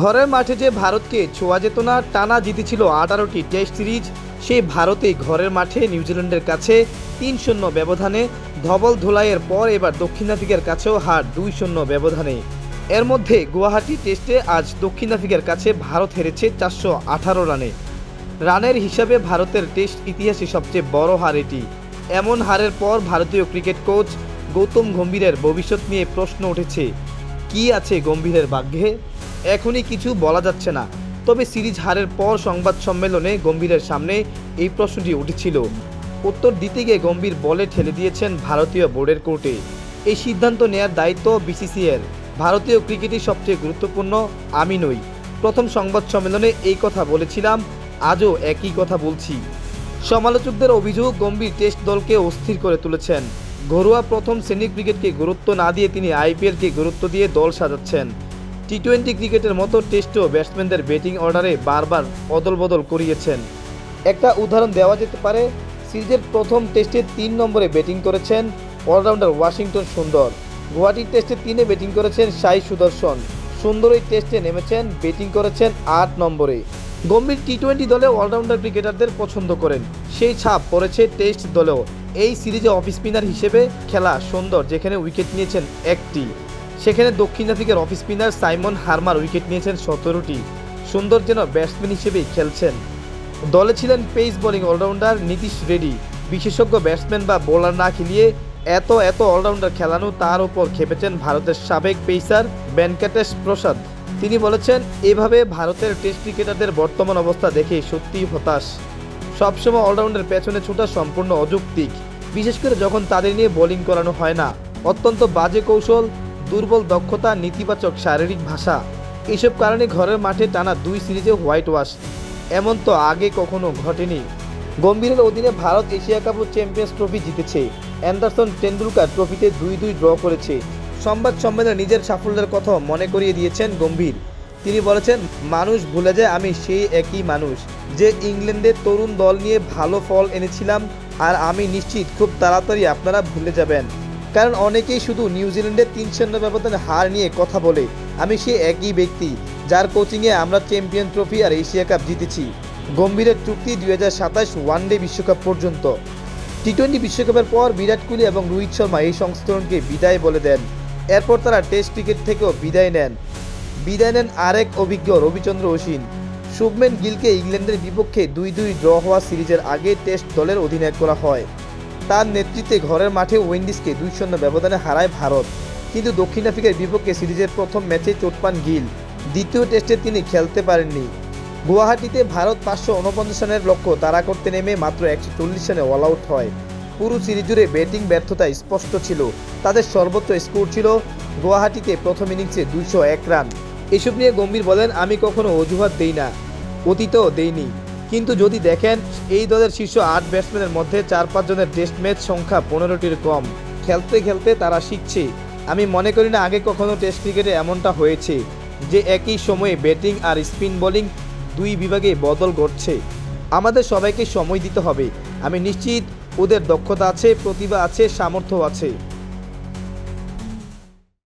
ঘরের মাঠে যে ভারতকে ছোঁয়া যেত না, টানা জিতেছিল আঠারোটি টেস্ট সিরিজ। সেই ভারতে ঘরের মাঠে নিউজিল্যান্ডের কাছে তিন শূন্য ব্যবধানে, ধবল ধোলাইয়ের পর এবার দক্ষিণ আফ্রিকার কাছেও হার দুই শূন্য ব্যবধানে। এর মধ্যে গুয়াহাটি টেস্টে আজ দক্ষিণ আফ্রিকার কাছে ভারত হেরেছে চারশো আঠারো রানে। রানের হিসাবে ভারতের টেস্ট ইতিহাসে সবচেয়ে বড় হার এটি। এমন হারের পর ভারতীয় ক্রিকেট কোচ গৌতম গম্ভীরের ভবিষ্যৎ নিয়ে প্রশ্ন উঠেছে, কি আছে গম্ভীরের ভাগ্যে? এখনই কিছু বলা যাচ্ছে না। তবে সিরিজ হারের পর সংবাদ সম্মেলনে গম্ভীরের সামনে এই প্রশ্নটি উঠেছিল। উত্তর দিতে গিয়ে গম্ভীর বলে ঠেলে দিয়েছেন ভারতীয় বোর্ডের কোর্টে। এই সিদ্ধান্ত নেয়ার দায়িত্ব বিসিসিএর ভারতীয় ক্রিকেটই সবচেয়ে গুরুত্বপূর্ণ, আমি নই। প্রথম সংবাদ সম্মেলনে এই কথা বলেছিলাম, আজও একই কথা বলছি। সমালোচকদের অভিযোগ, গম্ভীর টেস্ট দলকে অস্থির করে তুলেছেন। ঘরোয়া প্রথম শ্রেণির ক্রিকেটকে গুরুত্ব না দিয়ে তিনি আইপিএলকে গুরুত্ব দিয়ে দল সাজাচ্ছেন। টি টোয়েন্টি ক্রিকেটের মতো টেস্টও ব্যাটসম্যানদের ব্যাটিং অর্ডারে বারবার অদল বদল করিয়েছেন। একটা উদাহরণ দেওয়া যেতে পারে, সিরিজের প্রথম টেস্টে তিন নম্বরে ব্যাটিং করেছেন অলরাউন্ডার ওয়াশিংটন সুন্দর। গুয়াহাটির টেস্টে তিনে ব্যাটিং করেছেন সাই সুদর্শন। সুন্দর এই টেস্টে নেমেছেন ব্যাটিং করেছেন আট নম্বরে। গম্ভীর টি টোয়েন্টি দলে অলরাউন্ডার ক্রিকেটারদের পছন্দ করেন। সেই ছাপ পড়েছে টেস্ট দলেও। এই সিরিজে অফ স্পিনার হিসেবে খেলা সুন্দর, যেখানে উইকেট নিয়েছেন একটি। সেখানে দক্ষিণ আফ্রিকার off spinner Simon Harmer wicket নিয়েছেন সতেরোটি। সুন্দর যেন ব্যাটসম্যান হিসেবেই খেলছেন। দলে ছিলেন pace bowling all rounder Nitish Reddy বিশেষজ্ঞ ব্যাটসম্যান বা বোলার না খেলিয়ে এত এত অলরাউন্ডার খেলানো তার উপর খেপেছেন ভারতের সাবেক পেসার ভেঙ্কটেশ প্রসাদ। তিনি বলেছেন, এভাবে ভারতের টেস্ট ক্রিকেটারদের বর্তমান অবস্থা দেখে সত্যিই হতাশ। সবসময় অলরাউন্ডের পেছনে ছোটা সম্পূর্ণ অযৌক্তিক। বিশেষ করে যখন তাদের নিয়ে বোলিং করানো হয় না। অত্যন্ত বাজে কৌশল দুর্বল দক্ষতা, নেতিবাচক শারীরিক ভাষা, এসব কারণে ঘরের মাঠে টানা দুই সিরিজে হোয়াইট ওয়াশ এমন তো আগে কখনো ঘটেনি। গম্ভীরের অধীনে ভারত এশিয়া কাপ ও চ্যাম্পিয়ন্স ট্রফি জিতেছে। অ্যান্ডারসন টেন্ডুলকার ট্রফিতে দুই দুই ড্র করেছে। সংবাদ সম্মেলনে নিজের সাফল্যের কথা মনে করিয়ে দিয়েছেন গম্ভীর। তিনি বলেছেন, মানুষ ভুলে যায়, আমি সেই একই মানুষ, যে ইংল্যান্ডের তরুণ দল নিয়ে ভালো ফল এনেছিলাম, আর আমি নিশ্চিত খুব তাড়াতাড়ি আপনারা ভুলে যাবেন। কারণ অনেকেই শুধু নিউজিল্যান্ডের তিন শূন্য ব্যবধানে হার নিয়ে কথা বলে। আমি সেই একই ব্যক্তি, যার কোচিংয়ে আমরা চ্যাম্পিয়ন ট্রফি আর এশিয়া কাপ জিতেছি। গম্ভীরের চুক্তি দুই হাজার সাতাশ ওয়ানডে বিশ্বকাপ পর্যন্ত। টি টোয়েন্টি বিশ্বকাপের পর বিরাট কোহলি এবং রোহিত শর্মা এই সংস্করণকে বিদায় বলে দেন। এরপর তারা টেস্ট ক্রিকেট থেকেও বিদায় নেন। বিদায় নেন আরেক অভিজ্ঞ রবিচন্দ্র অশ্বিন। শুভমেন গিলকে ইংল্যান্ডের বিপক্ষে দুই দুই ড্র হওয়া সিরিজের আগে টেস্ট দলের অধিনায়ক করা হয়। তার নেতৃত্বে ঘরের মাঠে উইন্ডিজকে দুই শূন্য ব্যবধানে হারায় ভারত। কিন্তু দক্ষিণ আফ্রিকার বিপক্ষে সিরিজের প্রথম ম্যাচে চোট পান গিল। দ্বিতীয় টেস্টে তিনি খেলতে পারেননি। গুয়াহাটিতে ভারত পাঁচশো উনপঞ্চাশ রানের লক্ষ্য তাড়া করতে নেমে মাত্র একশো চল্লিশ রানে অল আউট হয়। পুরো সিরিজ জুড়ে ব্যাটিং ব্যর্থতা স্পষ্ট ছিল। তাদের সর্বোচ্চ স্কোর ছিল গুয়াহাটিতে প্রথম ইনিংসে দুইশো এক রান। এসব নিয়ে গম্ভীর বলেন, আমি কখনো অজুহাত দেই না। অতীতও দেইনি। কিন্তু যদি দেখেন, এই দলের শীর্ষ আট ব্যাটসম্যানের মধ্যে চার পাঁচজনের টেস্ট ম্যাচ সংখ্যা পনেরোটির কম। খেলতে খেলতে তারা শিখছে। আমি মনে করি না আগে কখনো টেস্ট ক্রিকেটে এমনটা হয়েছে যে একই সময়ে ব্যাটিং আর স্পিন বোলিং দুই বিভাগে বদল ঘটছে। আমাদের সবাইকে সময় দিতে হবে। আমি নিশ্চিত ওদের দক্ষতা আছে, প্রতিভা আছে সামর্থ্য আছে।